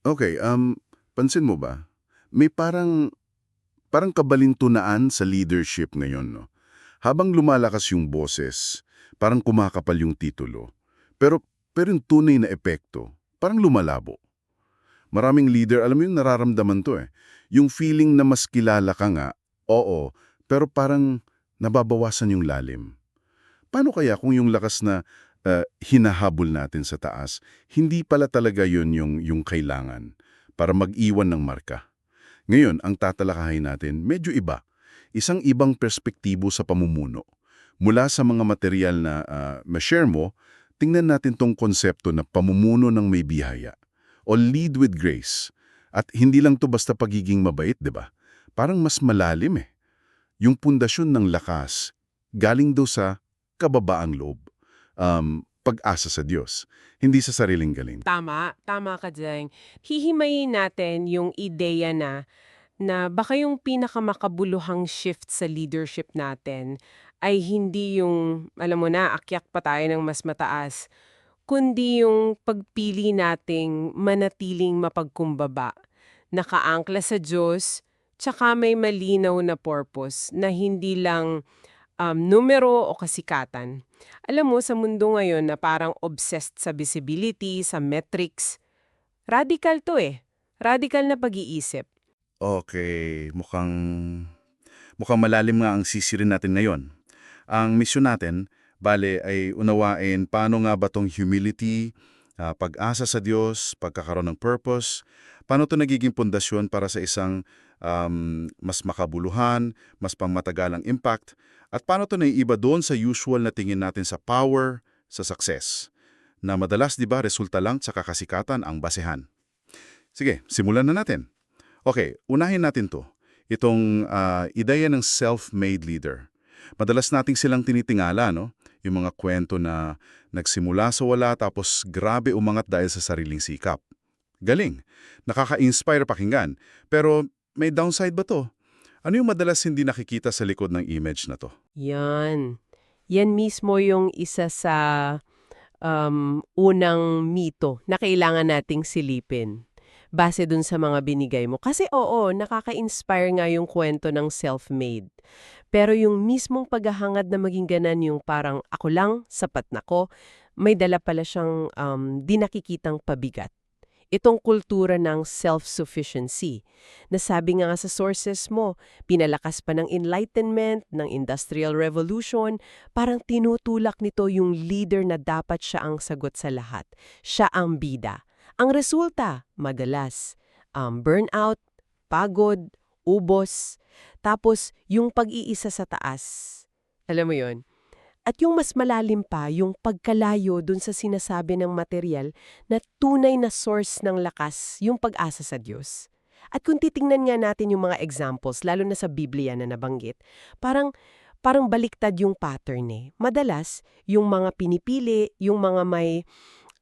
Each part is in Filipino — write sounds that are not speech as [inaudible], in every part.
Okay, um, pansin mo ba? May parang, parang kabalintunaan sa leadership ngayon, no? Habang lumalakas yung boses, parang kumakapal yung titulo. Pero, pero yung tunay na epekto, parang lumalabo. Maraming leader, alam mo yung nararamdaman to eh. Yung feeling na mas kilala ka nga, oo, pero parang nababawasan yung lalim. Paano kaya kung yung lakas na uh, hinahabol natin sa taas, hindi pala talaga yun yung, yung kailangan para mag-iwan ng marka? Ngayon, ang tatalakayin natin, medyo iba. Isang ibang perspektibo sa pamumuno. Mula sa mga material na uh, ma-share mo, tingnan natin tong konsepto na pamumuno ng may bihaya o lead with grace. At hindi lang to basta pagiging mabait, di ba? Parang mas malalim eh. Yung pundasyon ng lakas, galing daw sa kababaang loob. Um, pag-asa sa Diyos, hindi sa sariling galing. Tama, tama ka dyan. Hihimayin natin yung ideya na na baka yung pinakamakabuluhang shift sa leadership natin ay hindi yung, alam mo na, akyak pa tayo ng mas mataas, kundi yung pagpili nating manatiling mapagkumbaba, nakaangkla sa Diyos, tsaka may malinaw na purpose na hindi lang um, numero o kasikatan. Alam mo, sa mundo ngayon na parang obsessed sa visibility, sa metrics, radical to eh. Radical na pag-iisip. Okay, mukhang mukhang malalim nga ang sisirin natin ngayon. Ang misyon natin, bale ay unawain paano nga ba tong humility, ah, pag-asa sa Diyos, pagkakaroon ng purpose, paano to nagiging pundasyon para sa isang um, mas makabuluhan, mas pangmatagalang impact, at paano to naiiba doon sa usual na tingin natin sa power, sa success, na madalas 'di ba resulta lang sa kakasikatan ang basehan. Sige, simulan na natin. Okay, unahin natin to. Itong ah, ideya ng self-made leader. Madalas nating silang tinitingala, no? Yung mga kwento na nagsimula sa wala tapos grabe umangat dahil sa sariling sikap. Galing. Nakaka-inspire pakinggan. Pero may downside ba to? Ano yung madalas hindi nakikita sa likod ng image na to? Yan. Yan mismo yung isa sa um, unang mito na kailangan nating silipin base dun sa mga binigay mo. Kasi oo, nakaka-inspire nga yung kwento ng self-made. Pero yung mismong paghahangad na maging ganan yung parang ako lang, sapat na ko, may dala pala siyang um, di nakikitang pabigat. Itong kultura ng self-sufficiency. Nasabi nga sa sources mo, pinalakas pa ng Enlightenment, ng Industrial Revolution, parang tinutulak nito yung leader na dapat siya ang sagot sa lahat. Siya ang bida. Ang resulta, madalas, um, burnout, pagod, ubos, tapos yung pag-iisa sa taas. Alam mo yon At yung mas malalim pa, yung pagkalayo dun sa sinasabi ng material na tunay na source ng lakas, yung pag-asa sa Diyos. At kung titingnan nga natin yung mga examples, lalo na sa Biblia na nabanggit, parang parang baliktad yung pattern eh. Madalas, yung mga pinipili, yung mga may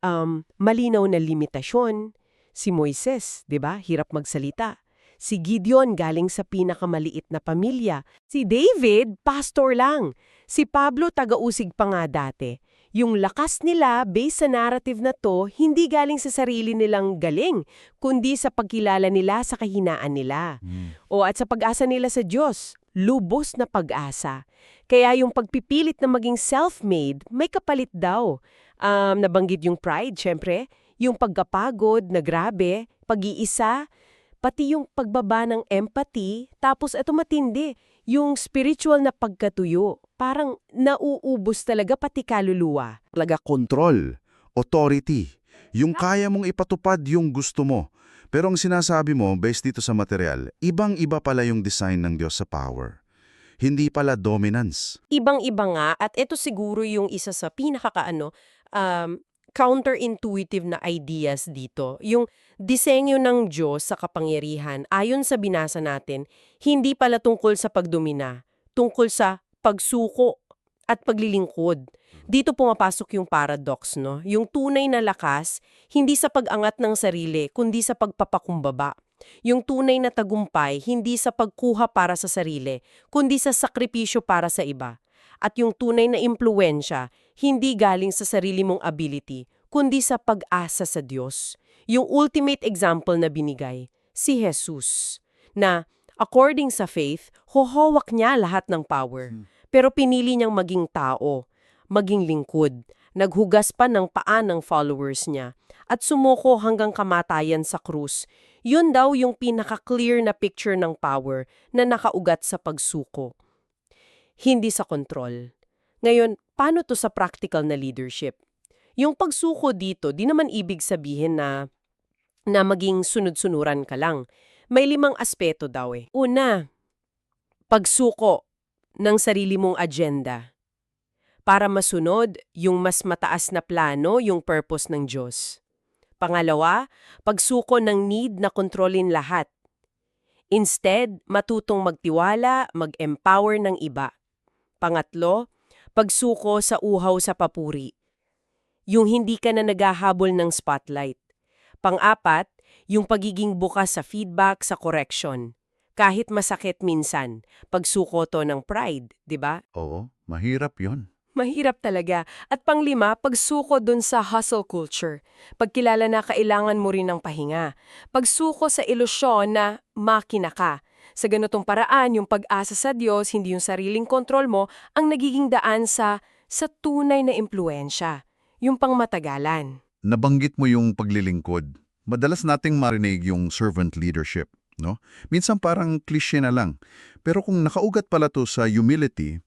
um, malinaw na limitasyon. Si Moises, 'di ba? Hirap magsalita. Si Gideon galing sa pinakamaliit na pamilya. Si David, pastor lang. Si Pablo taga-usig pa nga dati. Yung lakas nila based sa narrative na to, hindi galing sa sarili nilang galing, kundi sa pagkilala nila sa kahinaan nila. Hmm. O at sa pag-asa nila sa Diyos, lubos na pag-asa. Kaya yung pagpipilit na maging self-made, may kapalit daw. Um, nabanggit yung pride, syempre. Yung pagkapagod na grabe, pag-iisa, pati yung pagbaba ng empathy, tapos eto matindi, yung spiritual na pagkatuyo. Parang nauubos talaga pati kaluluwa. Talaga control, authority, yung kaya mong ipatupad yung gusto mo. Pero ang sinasabi mo, based dito sa material, ibang-iba pala yung design ng Diyos sa power. Hindi pala dominance. Ibang-iba nga, at ito siguro yung isa sa pinakakaano, um, counterintuitive na ideas dito. Yung disenyo ng Diyos sa kapangyarihan, ayon sa binasa natin, hindi pala tungkol sa pagdomina, tungkol sa pagsuko at paglilingkod. Dito pumapasok yung paradox, no? Yung tunay na lakas, hindi sa pag-angat ng sarili, kundi sa pagpapakumbaba. Yung tunay na tagumpay, hindi sa pagkuha para sa sarili, kundi sa sakripisyo para sa iba. At yung tunay na impluensya, hindi galing sa sarili mong ability, kundi sa pag-asa sa Diyos. Yung ultimate example na binigay, si Jesus, na according sa faith, hohowak niya lahat ng power. Pero pinili niyang maging tao, maging lingkod, naghugas pa ng paa ng followers niya, at sumuko hanggang kamatayan sa krus. Yun daw yung pinaka-clear na picture ng power na nakaugat sa pagsuko. Hindi sa kontrol. Ngayon, paano to sa practical na leadership? Yung pagsuko dito, di naman ibig sabihin na na maging sunod-sunuran ka lang. May limang aspeto daw eh. Una, pagsuko ng sarili mong agenda para masunod yung mas mataas na plano, yung purpose ng Diyos. Pangalawa, pagsuko ng need na kontrolin lahat. Instead, matutong magtiwala, mag-empower ng iba. Pangatlo, pagsuko sa uhaw sa papuri. Yung hindi ka na naghahabol ng spotlight. Pang-apat, yung pagiging bukas sa feedback, sa correction. Kahit masakit minsan, pagsuko to ng pride, di ba? Oo, mahirap yon. Mahirap talaga. At panglima, pagsuko dun sa hustle culture. Pagkilala na kailangan mo rin ng pahinga. Pagsuko sa ilusyon na makina ka. Sa ganitong paraan, yung pag-asa sa Diyos, hindi yung sariling kontrol mo, ang nagiging daan sa, sa tunay na impluensya. Yung pangmatagalan. Nabanggit mo yung paglilingkod. Madalas nating marinig yung servant leadership, no? Minsan parang cliche na lang. Pero kung nakaugat pala to sa humility,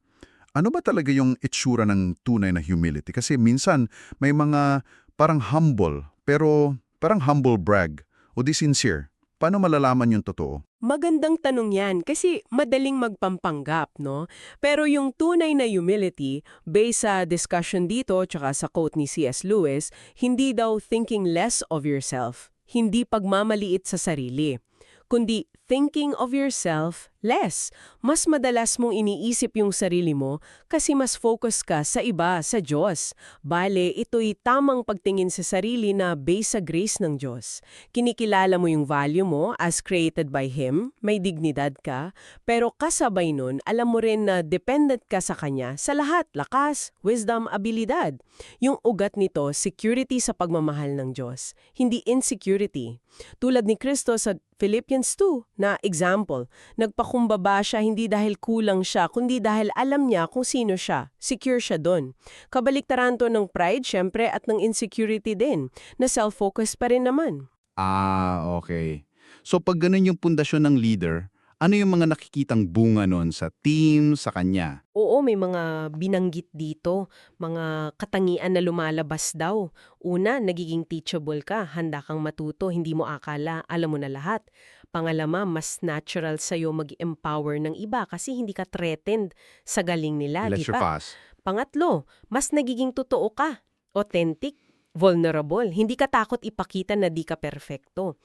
ano ba talaga yung itsura ng tunay na humility? Kasi minsan may mga parang humble, pero parang humble brag o di sincere. Paano malalaman yung totoo? Magandang tanong yan kasi madaling magpampanggap, no? Pero yung tunay na humility, based sa discussion dito tsaka sa quote ni C.S. Lewis, hindi daw thinking less of yourself, hindi pagmamaliit sa sarili, kundi thinking of yourself less. Mas madalas mong iniisip yung sarili mo kasi mas focus ka sa iba, sa Diyos. Bale, ito'y tamang pagtingin sa sarili na based sa grace ng Diyos. Kinikilala mo yung value mo as created by Him, may dignidad ka, pero kasabay nun, alam mo rin na dependent ka sa Kanya sa lahat, lakas, wisdom, abilidad. Yung ugat nito, security sa pagmamahal ng Diyos, hindi insecurity. Tulad ni Kristo sa Philippians 2 na example, nagpakumbaba siya hindi dahil kulang siya, kundi dahil alam niya kung sino siya. Secure siya doon. Kabaliktaran to ng pride, syempre, at ng insecurity din, na self-focus pa rin naman. Ah, okay. So pag ganun yung pundasyon ng leader, ano yung mga nakikitang bunga nun sa team, sa kanya? Oo, may mga binanggit dito, mga katangian na lumalabas daw. Una, nagiging teachable ka, handa kang matuto, hindi mo akala, alam mo na lahat. Pangalama, mas natural sa'yo mag-empower ng iba kasi hindi ka threatened sa galing nila, di Let's ba? fast. Pangatlo, mas nagiging totoo ka, authentic, vulnerable. Hindi ka takot ipakita na di ka perfecto.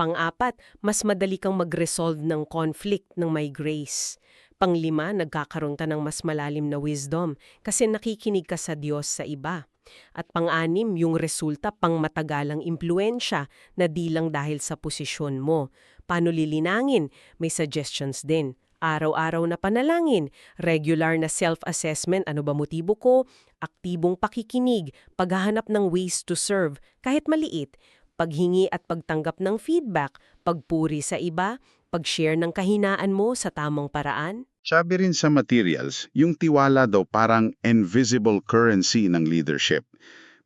Pang-apat, mas madali kang mag-resolve ng conflict ng may grace. Panglima, nagkakaroon ka ng mas malalim na wisdom kasi nakikinig ka sa Diyos sa iba. At pang-anim, yung resulta pang matagalang impluensya na di lang dahil sa posisyon mo. Paano lilinangin? May suggestions din. Araw-araw na panalangin, regular na self-assessment, ano ba motibo ko, aktibong pakikinig, paghahanap ng ways to serve, kahit maliit, paghingi at pagtanggap ng feedback, pagpuri sa iba, pag-share ng kahinaan mo sa tamang paraan. Sabi rin sa materials, yung tiwala daw parang invisible currency ng leadership.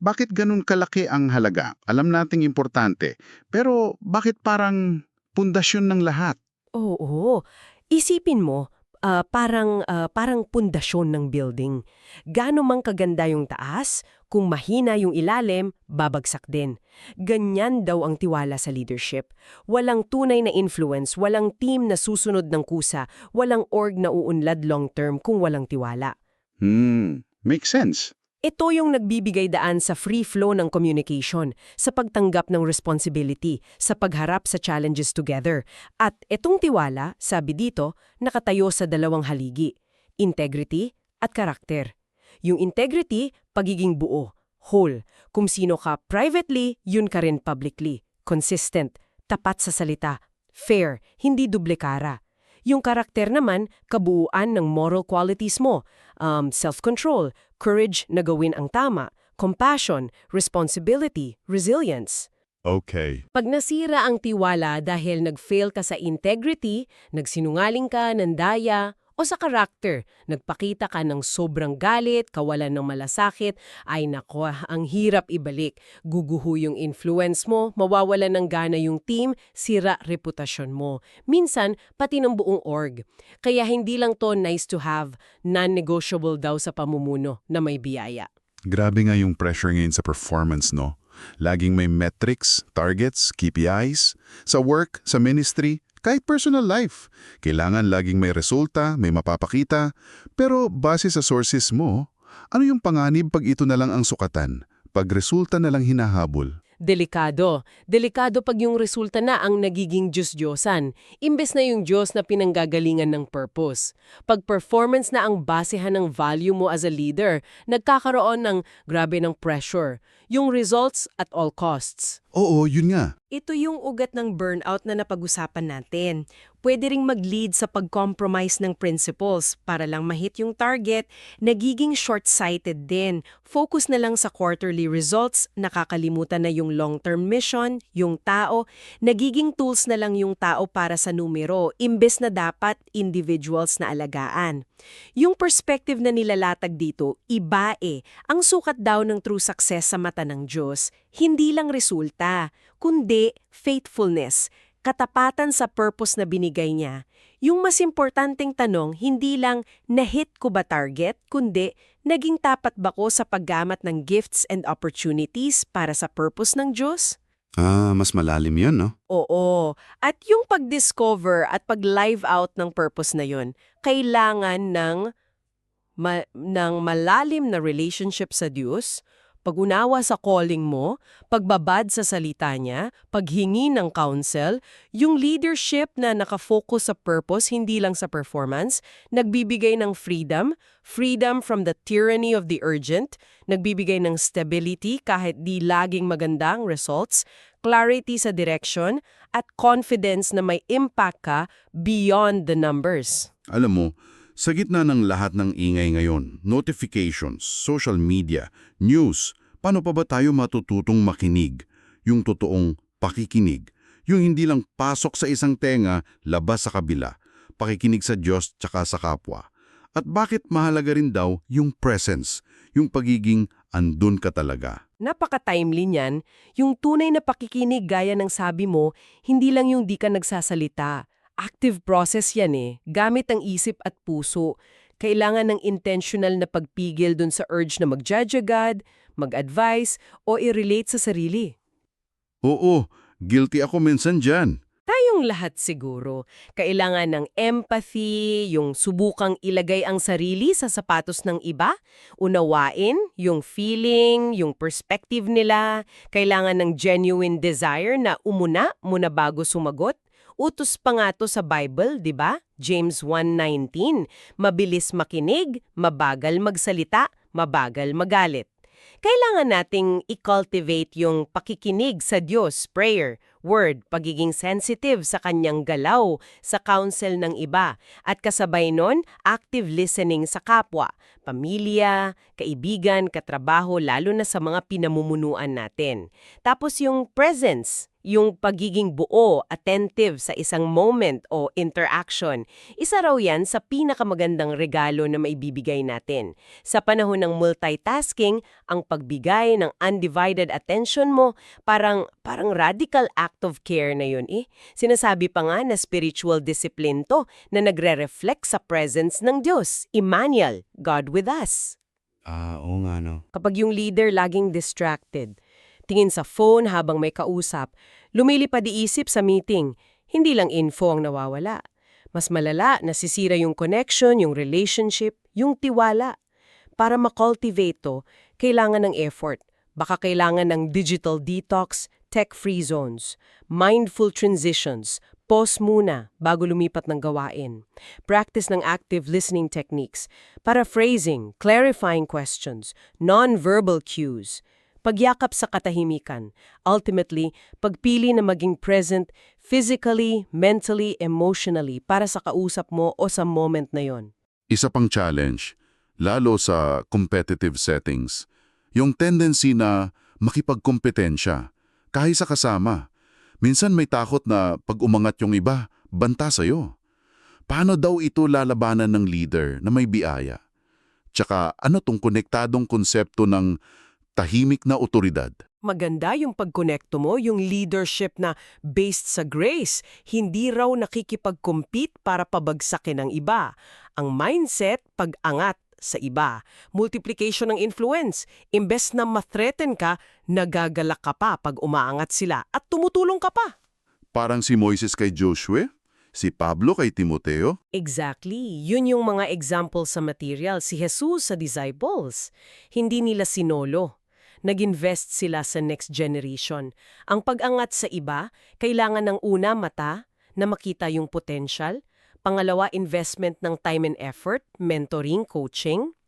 Bakit ganun kalaki ang halaga? Alam nating importante. Pero bakit parang pundasyon ng lahat? Oo, isipin mo, ah, parang, ah, parang pundasyon ng building. Gano mang kaganda yung taas, kung mahina yung ilalim, babagsak din. Ganyan daw ang tiwala sa leadership. Walang tunay na influence, walang team na susunod ng kusa, walang org na uunlad long-term kung walang tiwala. Hmm, makes sense. Ito yung nagbibigay daan sa free flow ng communication, sa pagtanggap ng responsibility, sa pagharap sa challenges together. At itong tiwala, sabi dito, nakatayo sa dalawang haligi, integrity at karakter. Yung integrity, pagiging buo, whole. Kung sino ka privately, yun ka rin publicly. Consistent, tapat sa salita, fair, hindi dublikara. Yung karakter naman, kabuuan ng moral qualities mo, um, self-control, courage na gawin ang tama, compassion, responsibility, resilience. Okay. Pag nasira ang tiwala dahil nag-fail ka sa integrity, nagsinungaling ka, nandaya, o sa karakter, nagpakita ka ng sobrang galit, kawalan ng malasakit, ay nako, ang hirap ibalik. Guguho yung influence mo, mawawala ng gana yung team, sira reputasyon mo. Minsan, pati ng buong org. Kaya hindi lang to nice to have, non-negotiable daw sa pamumuno na may biyaya. Grabe nga yung pressure ngayon sa performance, no? Laging may metrics, targets, KPIs. Sa work, sa ministry, kahit personal life. Kailangan laging may resulta, may mapapakita. Pero base sa sources mo, ano yung panganib pag ito na lang ang sukatan? Pag resulta na lang hinahabol? Delikado. Delikado pag yung resulta na ang nagiging Diyos-Diyosan, imbes na yung Diyos na pinanggagalingan ng purpose. Pag performance na ang basehan ng value mo as a leader, nagkakaroon ng grabe ng pressure. Yung results at all costs. Oo, yun nga. Ito yung ugat ng burnout na napag-usapan natin. Pwede ring mag-lead sa pag-compromise ng principles para lang mahit yung target, nagiging short-sighted din. Focus na lang sa quarterly results, nakakalimutan na yung long-term mission, yung tao, nagiging tools na lang yung tao para sa numero, imbes na dapat individuals na alagaan. Yung perspective na nilalatag dito, iba eh. Ang sukat daw ng true success sa mata ng Diyos, hindi lang resulta, kundi faithfulness, katapatan sa purpose na binigay niya. Yung mas importanteng tanong, hindi lang na-hit ko ba target, kundi naging tapat ba ko sa paggamat ng gifts and opportunities para sa purpose ng Diyos? Ah, mas malalim yun, no? Oo. At yung pag-discover at pag-live out ng purpose na yun, kailangan ng, ma- ng malalim na relationship sa Diyos, pag-unawa sa calling mo, pagbabad sa salita niya, paghingi ng counsel, yung leadership na nakafocus sa purpose, hindi lang sa performance, nagbibigay ng freedom, freedom from the tyranny of the urgent, nagbibigay ng stability kahit di laging magandang results, clarity sa direction, at confidence na may impact ka beyond the numbers. Alam mo, sa gitna ng lahat ng ingay ngayon, notifications, social media, news, paano pa ba tayo matututong makinig? Yung totoong pakikinig. Yung hindi lang pasok sa isang tenga, labas sa kabila. Pakikinig sa Diyos tsaka sa kapwa. At bakit mahalaga rin daw yung presence, yung pagiging andun ka talaga. Napaka-timely niyan, yung tunay na pakikinig gaya ng sabi mo, hindi lang yung di ka nagsasalita. Active process yan eh, gamit ang isip at puso. Kailangan ng intentional na pagpigil dun sa urge na mag-judge agad, mag-advise, o i-relate sa sarili. Oo, guilty ako minsan dyan. Tayong lahat siguro, kailangan ng empathy, yung subukang ilagay ang sarili sa sapatos ng iba, unawain yung feeling, yung perspective nila, kailangan ng genuine desire na umuna muna bago sumagot. Utos pa nga to sa Bible, di ba? James 1.19, mabilis makinig, mabagal magsalita, mabagal magalit. Kailangan nating i-cultivate yung pakikinig sa Diyos, prayer, word, pagiging sensitive sa kanyang galaw, sa counsel ng iba, at kasabay nun, active listening sa kapwa, pamilya, kaibigan, katrabaho, lalo na sa mga pinamumunuan natin. Tapos yung presence, yung pagiging buo, attentive sa isang moment o interaction, isa raw yan sa pinakamagandang regalo na maibibigay natin. Sa panahon ng multitasking, ang pagbigay ng undivided attention mo, parang, parang radical act of care na yun eh. Sinasabi pa nga na spiritual discipline to na nagre-reflect sa presence ng Diyos, Emmanuel, God with us. Ah, oo nga no. Kapag yung leader laging distracted, tingin sa phone habang may kausap, lumilipad isip sa meeting, hindi lang info ang nawawala. Mas malala, nasisira yung connection, yung relationship, yung tiwala. Para makultivate to, kailangan ng effort. Baka kailangan ng digital detox, tech-free zones, mindful transitions, pause muna bago lumipat ng gawain. Practice ng active listening techniques, paraphrasing, clarifying questions, non-verbal cues, pagyakap sa katahimikan. Ultimately, pagpili na maging present physically, mentally, emotionally para sa kausap mo o sa moment na yon. Isa pang challenge, lalo sa competitive settings, yung tendency na makipagkompetensya. kahit sa kasama. Minsan may takot na pag umangat yung iba, banta sa'yo. Paano daw ito lalabanan ng leader na may biaya? Tsaka ano tong konektadong konsepto ng tahimik na otoridad? Maganda yung pagkonekto mo, yung leadership na based sa grace, hindi raw nakikipag-compete para pabagsakin ng iba. Ang mindset, pag-angat sa iba. Multiplication ng influence. Imbes na ma-threaten ka, nagagalak ka pa pag umaangat sila at tumutulong ka pa. Parang si Moises kay Joshua, si Pablo kay Timoteo. Exactly. Yun yung mga example sa material. Si Jesus sa disciples. Hindi nila sinolo. Nag-invest sila sa next generation. Ang pag-angat sa iba, kailangan ng una mata na makita yung potential. Pangalawa, investment ng time and effort, mentoring, coaching.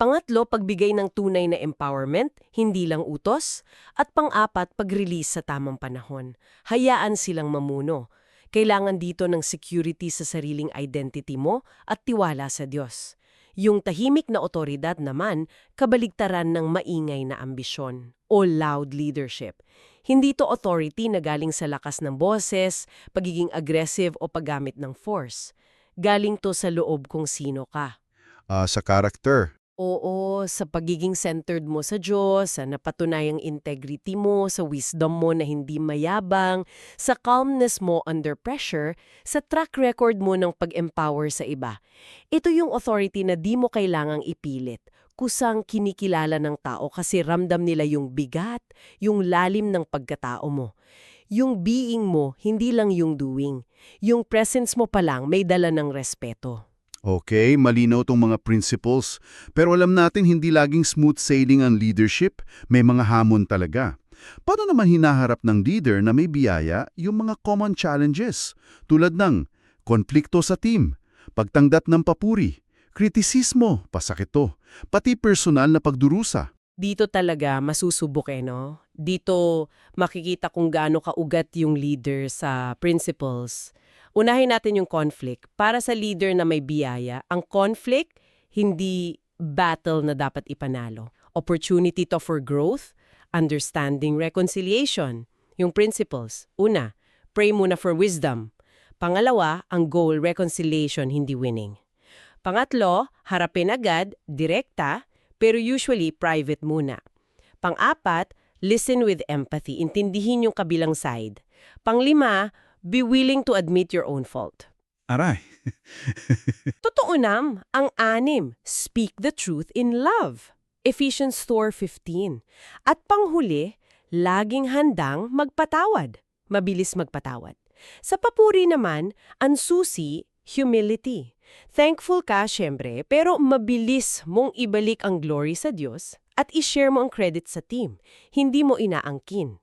Pangatlo, pagbigay ng tunay na empowerment, hindi lang utos. At pang-apat, pag-release sa tamang panahon. Hayaan silang mamuno. Kailangan dito ng security sa sariling identity mo at tiwala sa Diyos. Yung tahimik na otoridad naman, kabaligtaran ng maingay na ambisyon o loud leadership. Hindi to authority na galing sa lakas ng boses, pagiging aggressive o paggamit ng force. Galing to sa loob kung sino ka. Ah, sa character. Oo, sa pagiging centered mo sa Diyos, sa napatunayang integrity mo, sa wisdom mo na hindi mayabang, sa calmness mo under pressure, sa track record mo ng pag-empower sa iba. Ito yung authority na di mo kailangang ipilit. Kusang kinikilala ng tao kasi ramdam nila yung bigat, yung lalim ng pagkatao mo. Yung being mo, hindi lang yung doing. Yung presence mo pa lang may dala ng respeto. Okay, malinaw tong mga principles. Pero alam natin hindi laging smooth sailing ang leadership, may mga hamon talaga. Paano naman hinaharap ng leader na may biyaya yung mga common challenges tulad ng konflikto sa team, pagtangdat ng papuri, kritisismo, pasakito, pati personal na pagdurusa? Dito talaga masusubok eh, no? Dito makikita kung gaano kaugat yung leader sa principles. Unahin natin yung conflict. Para sa leader na may biyaya, ang conflict hindi battle na dapat ipanalo. Opportunity to for growth, understanding, reconciliation. Yung principles. Una, pray muna for wisdom. Pangalawa, ang goal, reconciliation, hindi winning. Pangatlo, harapin agad, direkta, pero usually private muna. Pang-apat, listen with empathy, intindihin yung kabilang side. Panglima, be willing to admit your own fault. Aray. [laughs] Totoo nam, ang anim, speak the truth in love. Ephesians 4.15. At panghuli, laging handang magpatawad. Mabilis magpatawad. Sa papuri naman, ang susi, humility. Thankful ka, syempre, pero mabilis mong ibalik ang glory sa Diyos at i-share mo ang credit sa team. Hindi mo inaangkin.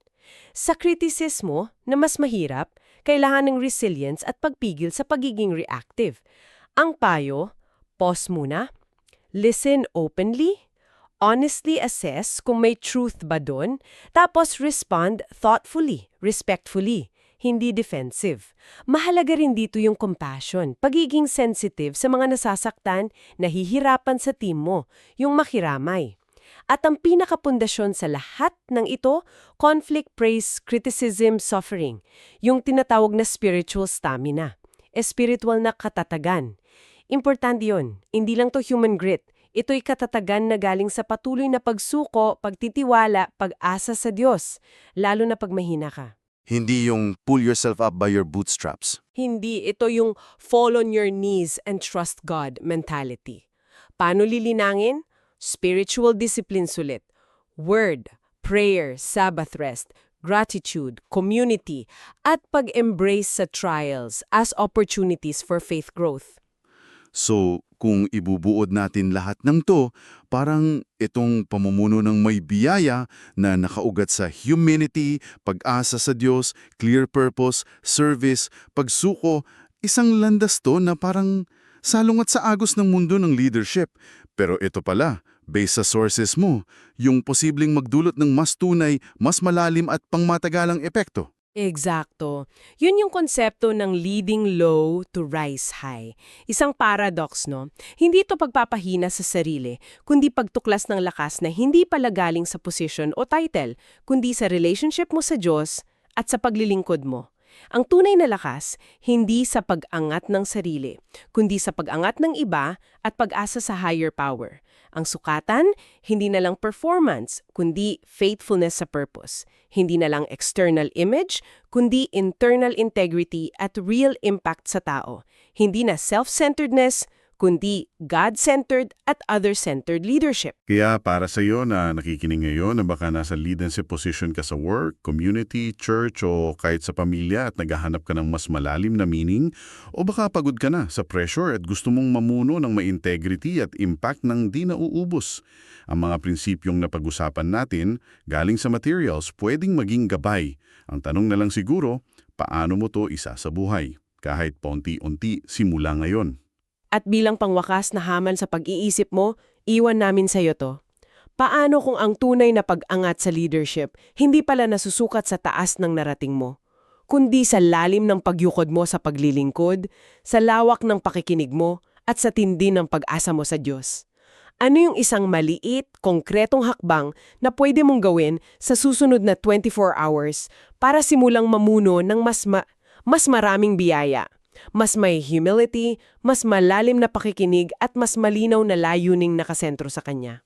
Sa kritisismo, na mas mahirap, kailangan ng resilience at pagpigil sa pagiging reactive. Ang payo, pause muna, listen openly, honestly assess kung may truth ba doon, tapos respond thoughtfully, respectfully, hindi defensive. Mahalaga rin dito yung compassion, pagiging sensitive sa mga nasasaktan, nahihirapan sa team mo, yung makiramay. At ang pinakapundasyon sa lahat ng ito, conflict, praise, criticism, suffering. Yung tinatawag na spiritual stamina. Espiritual na katatagan. Importante yun. Hindi lang to human grit. Ito'y katatagan na galing sa patuloy na pagsuko, pagtitiwala, pag-asa sa Diyos, lalo na pag mahina ka. Hindi yung pull yourself up by your bootstraps. Hindi ito yung fall on your knees and trust God mentality. Paano lilinangin? Spiritual discipline sulit. Word, prayer, Sabbath rest, gratitude, community, at pag-embrace sa trials as opportunities for faith growth. So, kung ibubuod natin lahat ng to, parang itong pamumuno ng may biyaya na nakaugat sa humanity, pag-asa sa Diyos, clear purpose, service, pagsuko, isang landas to na parang salungat sa agos ng mundo ng leadership. Pero ito pala, based sa sources mo, yung posibleng magdulot ng mas tunay, mas malalim at pangmatagalang epekto. Eksakto. Yun yung konsepto ng leading low to rise high. Isang paradox, no? Hindi ito pagpapahina sa sarili, kundi pagtuklas ng lakas na hindi pala galing sa position o title, kundi sa relationship mo sa Diyos at sa paglilingkod mo. Ang tunay na lakas, hindi sa pag-angat ng sarili, kundi sa pag-angat ng iba at pag-asa sa higher power. Ang sukatan, hindi na lang performance, kundi faithfulness sa purpose. Hindi na lang external image, kundi internal integrity at real impact sa tao. Hindi na self-centeredness, kundi God-centered at other-centered leadership. Kaya para sa iyo na nakikinig ngayon na baka nasa leadership position ka sa work, community, church o kahit sa pamilya at naghahanap ka ng mas malalim na meaning o baka pagod ka na sa pressure at gusto mong mamuno ng may integrity at impact ng di nauubos. Ang mga prinsipyong napag-usapan natin galing sa materials pwedeng maging gabay. Ang tanong na lang siguro, paano mo to isa sa buhay? Kahit paunti-unti simula ngayon. At bilang pangwakas na hamal sa pag-iisip mo, iwan namin sa iyo to. Paano kung ang tunay na pag-angat sa leadership hindi pala nasusukat sa taas ng narating mo, kundi sa lalim ng pagyukod mo sa paglilingkod, sa lawak ng pakikinig mo, at sa tindi ng pag-asa mo sa Diyos? Ano yung isang maliit, konkretong hakbang na pwede mong gawin sa susunod na 24 hours para simulang mamuno ng mas, ma- mas maraming biyaya? Mas may humility, mas malalim na pakikinig at mas malinaw na layuning nakasentro sa kanya.